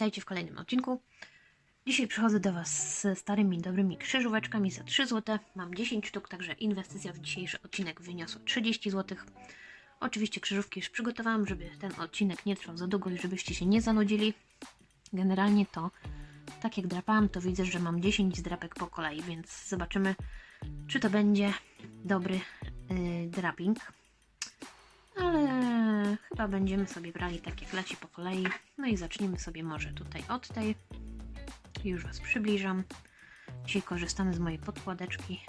witajcie w kolejnym odcinku. Dzisiaj przychodzę do Was ze starymi, dobrymi krzyżóweczkami za 3 zł. Mam 10 sztuk, także inwestycja w dzisiejszy odcinek wyniosła 30 zł. Oczywiście krzyżówki już przygotowałam, żeby ten odcinek nie trwał za długo i żebyście się nie zanudzili. Generalnie to, tak jak drapałam, to widzę, że mam 10 zdrapek po kolei, więc zobaczymy, czy to będzie dobry yy, draping. Chyba będziemy sobie brali tak jak leci po kolei. No i zaczniemy sobie może tutaj od tej. Już Was przybliżam. Dzisiaj korzystamy z mojej podkładeczki.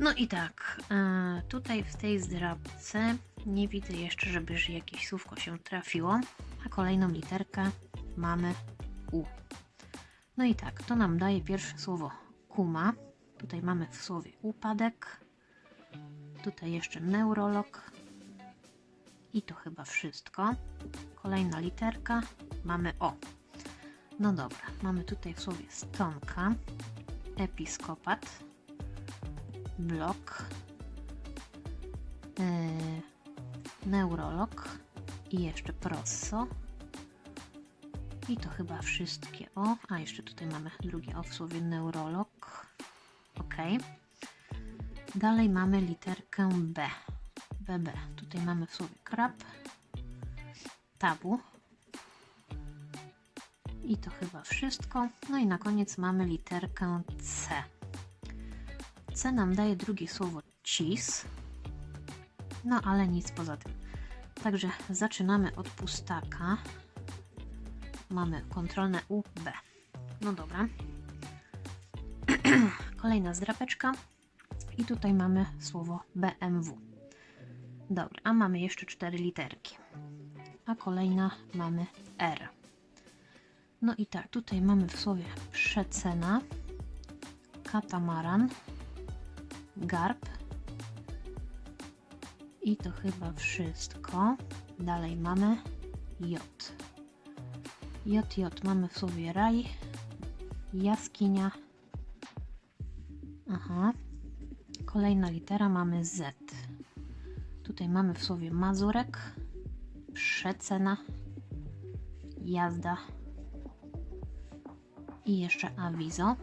No i tak, e, tutaj w tej zdrabce nie widzę jeszcze, żeby że jakieś słówko się trafiło. A kolejną literkę mamy U. No i tak, to nam daje pierwsze słowo kuma. Tutaj mamy w słowie upadek. Tutaj jeszcze neurolog. I to chyba wszystko. Kolejna literka. Mamy O. No dobra, mamy tutaj w słowie stonka, episkopat, blok, yy, neurolog i jeszcze prosso. I to chyba wszystkie O. A jeszcze tutaj mamy drugie O w słowie neurolog. Ok. Dalej mamy literkę B. BB. Tutaj mamy w słowie krab, tabu. I to chyba wszystko. No i na koniec mamy literkę C. C nam daje drugie słowo cis. No ale nic poza tym. Także zaczynamy od pustaka. Mamy kontrolne U, B. No dobra. Kolejna zdrapeczka. I tutaj mamy słowo BMW. Dobra, a mamy jeszcze cztery literki. A kolejna mamy R. No i tak, tutaj mamy w słowie przecena, katamaran, garb. I to chyba wszystko. Dalej mamy J. J, J mamy w słowie raj, jaskinia. Aha. Kolejna litera mamy Z. Tutaj mamy w słowie Mazurek, przecena, jazda i jeszcze awizo.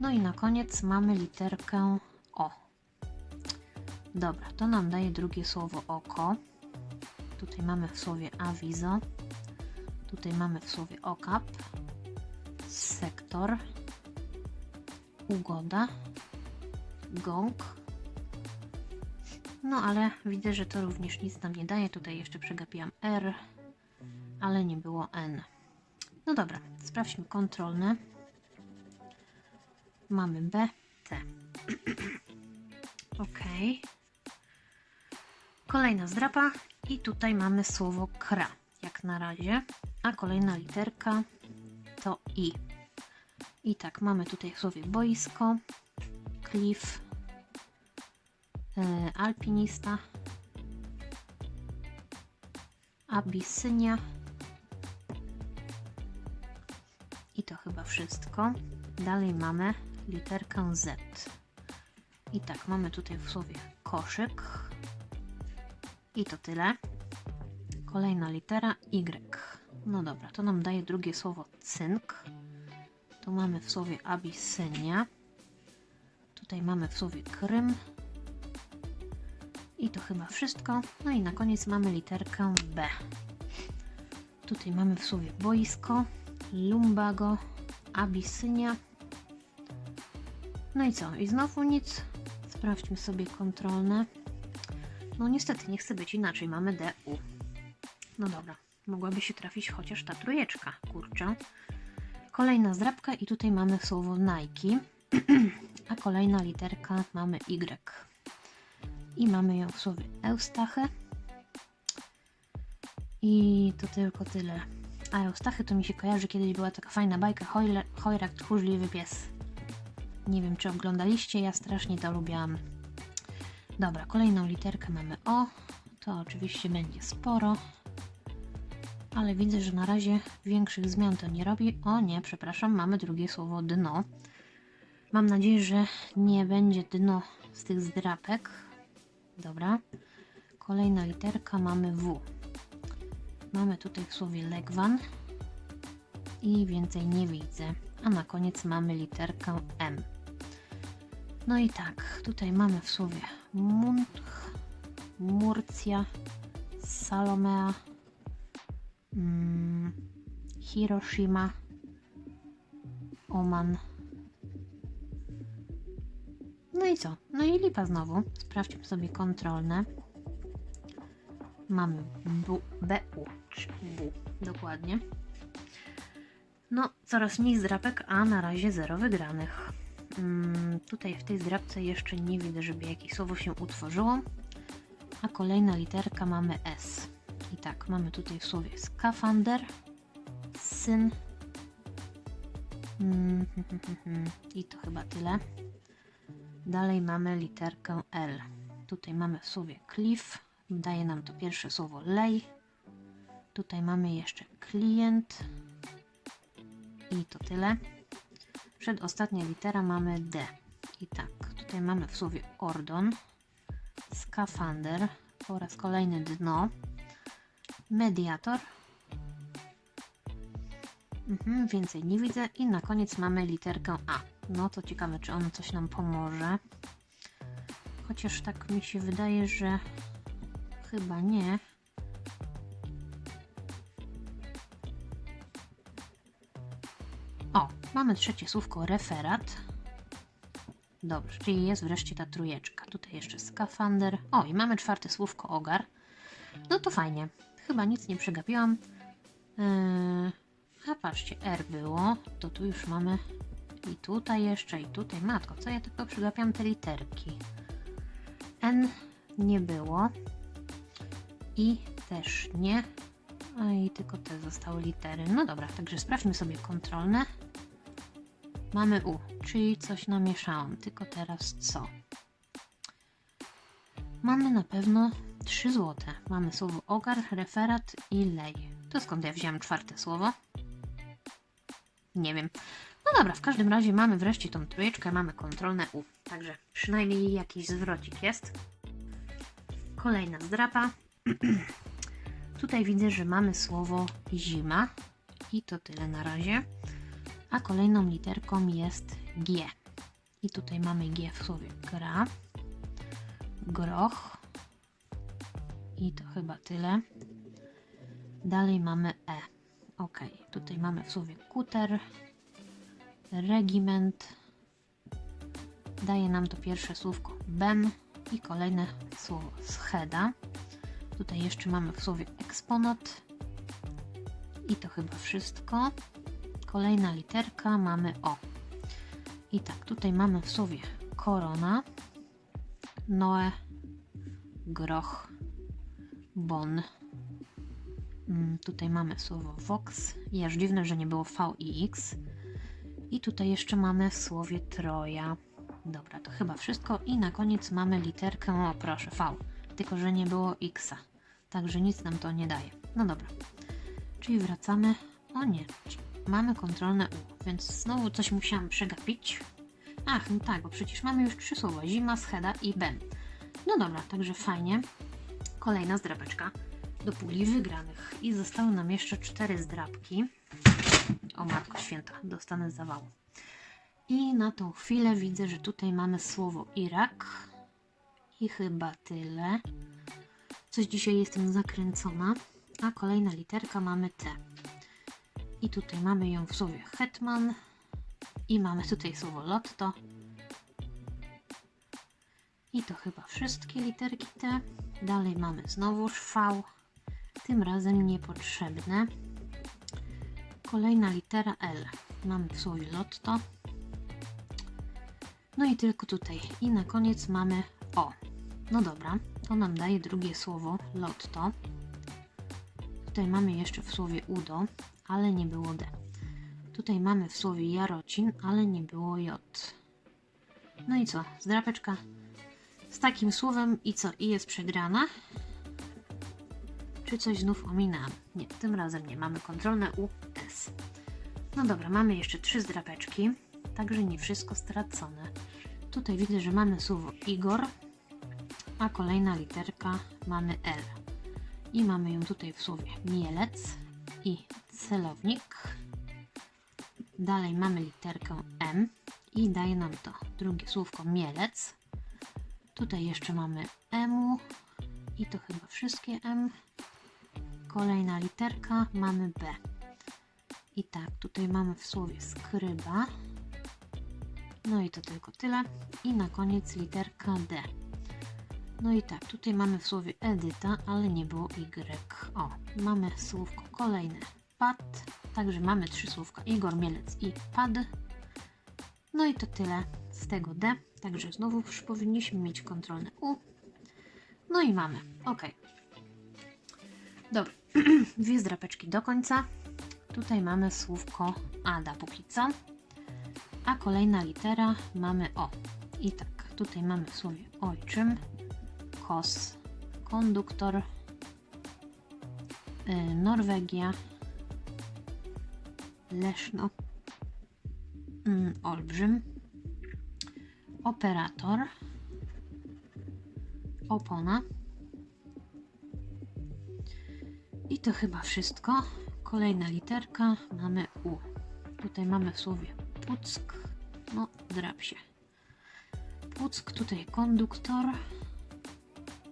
No i na koniec mamy literkę O. Dobra, to nam daje drugie słowo oko. Tutaj mamy w słowie awizo. Tutaj mamy w słowie okap, sektor, ugoda, gong. No ale widzę, że to również nic nam nie daje. Tutaj jeszcze przegapiłam R, ale nie było N. No dobra, sprawdźmy kontrolne. Mamy B, T. ok. Kolejna zdrapa i tutaj mamy słowo kra, jak na razie. A kolejna literka to I. I tak, mamy tutaj w słowie boisko, cliff, alpinista, Abysynia. I to chyba wszystko. Dalej mamy literkę Z. I tak, mamy tutaj w słowie koszyk. I to tyle. Kolejna litera Y. No dobra, to nam daje drugie słowo cynk. Tu mamy w słowie Abysynia. Tutaj mamy w słowie Krym. I to chyba wszystko. No i na koniec mamy literkę B. Tutaj mamy w słowie boisko, lumbago, Abysynia. No i co? I znowu nic. Sprawdźmy sobie kontrolne. No niestety, nie chce być inaczej. Mamy DU. No dobra, mogłaby się trafić chociaż ta trójeczka, kurczę. Kolejna zdrabka i tutaj mamy słowo Nike. A kolejna literka mamy Y. I mamy ją w słowie Eustachy. I to tylko tyle. A Eustachy to mi się kojarzy, kiedyś była taka fajna bajka Hojrak tchórzliwy pies. Nie wiem, czy oglądaliście, ja strasznie to lubiłam. Dobra, kolejną literkę mamy O. To oczywiście będzie sporo. Ale widzę, że na razie większych zmian to nie robi. O nie, przepraszam, mamy drugie słowo dno. Mam nadzieję, że nie będzie dno z tych zdrapek. Dobra. Kolejna literka mamy W. Mamy tutaj w słowie Legwan i więcej nie widzę. A na koniec mamy literkę M. No i tak, tutaj mamy w słowie Munch, Murcja, Salomea, mm, Hiroshima, Oman. No i co? No i lipa znowu. Sprawdźmy sobie kontrolne. Mamy bu, BU, czy B, dokładnie. No, coraz mniej zdrapek, a na razie zero wygranych. Mm, tutaj w tej zdrapce jeszcze nie widzę, żeby jakieś słowo się utworzyło. A kolejna literka mamy S. I tak, mamy tutaj w słowie skafander, syn. Mm, I to chyba tyle. Dalej mamy literkę L. Tutaj mamy w słowie cliff. Daje nam to pierwsze słowo lej. Tutaj mamy jeszcze klient. I to tyle. Przedostatnia litera mamy D. I tak, tutaj mamy w słowie ordon, skafander po raz kolejny dno, mediator. Mhm, więcej nie widzę. I na koniec mamy literkę A. No to ciekawe, czy ono coś nam pomoże. Chociaż tak mi się wydaje, że chyba nie. O, mamy trzecie słówko referat. Dobrze, czyli jest wreszcie ta trójeczka. Tutaj jeszcze skafander. O, i mamy czwarte słówko ogar. No to fajnie. Chyba nic nie przegapiłam. Yy, a patrzcie, R było. To tu już mamy i tutaj jeszcze, i tutaj. Matko, co ja tylko przegapiam te literki. N nie było. I też nie. A i tylko te zostały litery. No dobra, także sprawdźmy sobie kontrolne. Mamy U, czyli coś namieszałam. Tylko teraz co? Mamy na pewno 3 złote. Mamy słowo ogar, referat i lej. To skąd ja wziąłem czwarte słowo? Nie wiem. No dobra, w każdym razie mamy wreszcie tą trójeczkę, mamy kontrolne U. Także przynajmniej jakiś zwrocik jest. Kolejna zdrapa. Tutaj widzę, że mamy słowo zima i to tyle na razie. A kolejną literką jest G. I tutaj mamy G w słowie gra, groch i to chyba tyle. Dalej mamy E. Ok, tutaj mamy w słowie kuter, regiment. Daje nam to pierwsze słówko bem i kolejne słowo scheda. Tutaj jeszcze mamy w słowie eksponat. I to chyba wszystko. Kolejna literka mamy O. I tak, tutaj mamy w słowie korona, Noe, groch, bon. Mm, Tutaj mamy słowo vox. I dziwne, że nie było V i X. I tutaj jeszcze mamy w słowie troja. Dobra, to chyba wszystko. I na koniec mamy literkę, o proszę, V. Tylko, że nie było X. Także nic nam to nie daje. No dobra. Czyli wracamy. O nie, mamy kontrolne U, więc znowu coś musiałam przegapić. Ach, no tak, bo przecież mamy już trzy słowa. Zima, scheda i ben. No dobra, także fajnie. Kolejna zdrapeczka do puli wygranych. I zostały nam jeszcze cztery zdrapki. O matko święta, dostanę zawału. I na tą chwilę widzę, że tutaj mamy słowo Irak. I chyba tyle. Coś dzisiaj jestem zakręcona. A kolejna literka mamy T. I tutaj mamy ją w słowie hetman. I mamy tutaj słowo lotto. I to chyba wszystkie literki T. Dalej mamy znowuż V. Tym razem niepotrzebne. Kolejna litera L. Mamy w słowie lotto. No i tylko tutaj. I na koniec mamy O. No dobra, to nam daje drugie słowo lotto. Tutaj mamy jeszcze w słowie udo, ale nie było D. Tutaj mamy w słowie jarocin, ale nie było J. No i co? Zdrapeczka z takim słowem i co? I jest przegrana? Czy coś znów ominęłam? Nie, tym razem nie. Mamy kontrolne U, No dobra, mamy jeszcze trzy zdrapeczki, także nie wszystko stracone. Tutaj widzę, że mamy słowo Igor, a kolejna literka mamy L. I mamy ją tutaj w słowie mielec i celownik. Dalej mamy literkę M i daje nam to drugie słówko mielec. Tutaj jeszcze mamy M i to chyba wszystkie M. Kolejna literka mamy B. I tak, tutaj mamy w słowie skryba. No i to tylko tyle. I na koniec literka D. No i tak, tutaj mamy w słowie Edyta, ale nie było Y. O, mamy słówko kolejne. Pad. Także mamy trzy słówka. Igor Mielec i pad. No i to tyle z tego D. Także znowu już powinniśmy mieć kontrolne U. No i mamy. Ok. Dobra. Dwie zdrapeczki do końca. Tutaj mamy słówko Ada póki co. A kolejna litera mamy O. I tak, tutaj mamy w słowie ojczym, kos, konduktor, y, Norwegia, Leszno, mm, olbrzym, operator, opona. I to chyba wszystko. Kolejna literka, mamy U. Tutaj mamy w słowie Puck, no drap się. Puck, tutaj konduktor.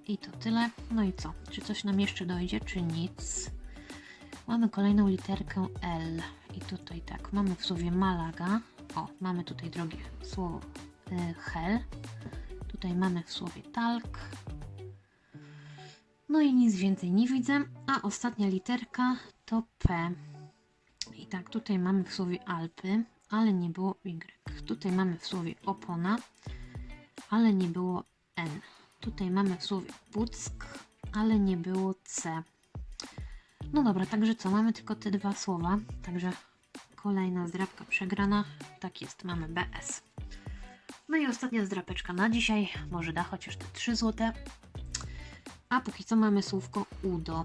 I to tyle. No i co? Czy coś nam jeszcze dojdzie, czy nic? Mamy kolejną literkę L. I tutaj tak, mamy w słowie Malaga. O, mamy tutaj drogie słowo y, hel. Tutaj mamy w słowie talk. No i nic więcej nie widzę. A ostatnia literka to P. I tak, tutaj mamy w słowie Alpy, ale nie było Y. Tutaj mamy w słowie opona, ale nie było N. Tutaj mamy w słowie Puck, ale nie było C. No dobra, także co? Mamy tylko te dwa słowa, także kolejna zdrabka przegrana. Tak jest, mamy BS. No i ostatnia zdrapeczka na dzisiaj. Może da chociaż te 3 złote. A póki co mamy słówko udo.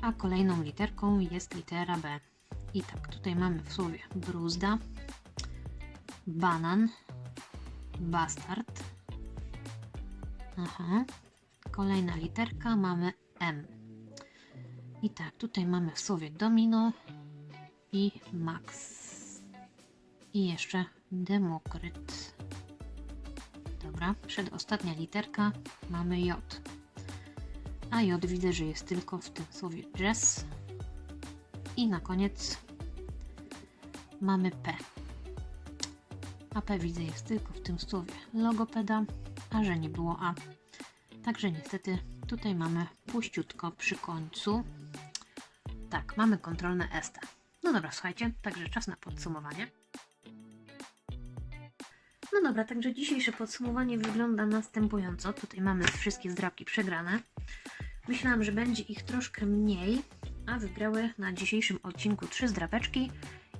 A kolejną literką jest litera B. I tak, tutaj mamy w słowie bruzda, banan, bastard. Aha. Kolejna literka mamy M. I tak, tutaj mamy w słowie domino i max. I jeszcze demokryt. Dobra, przedostatnia literka mamy J. A J widzę, że jest tylko w tym słowie jazz. I na koniec mamy P. A P widzę jest tylko w tym słowie logopeda, a że nie było A. Także niestety tutaj mamy puściutko przy końcu. Tak, mamy kontrolne ST. No dobra, słuchajcie, także czas na podsumowanie. No dobra, także dzisiejsze podsumowanie wygląda następująco. Tutaj mamy wszystkie zdrabki przegrane. Myślałam, że będzie ich troszkę mniej, a wygrały na dzisiejszym odcinku trzy zdrapeczki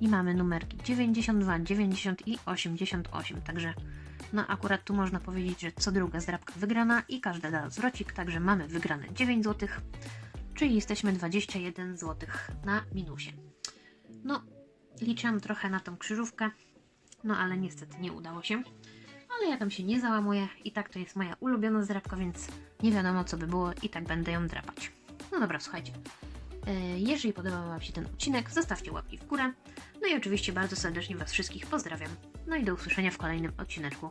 i mamy numerki 92, 90 i 88. Także no akurat tu można powiedzieć, że co druga zdrabka wygrana i każda da zwrocik, także mamy wygrane 9 zł, czyli jesteśmy 21 zł na minusie. No, liczyłam trochę na tą krzyżówkę, no ale niestety nie udało się. Ale ja tam się nie załamuję i tak to jest moja ulubiona zdrabka, więc nie wiadomo co by było i tak będę ją drapać. No dobra, słuchajcie. E, Jeżeli podobał Wam się ten odcinek, zostawcie łapki w górę. No i oczywiście bardzo serdecznie Was wszystkich pozdrawiam. No i do usłyszenia w kolejnym odcineczku.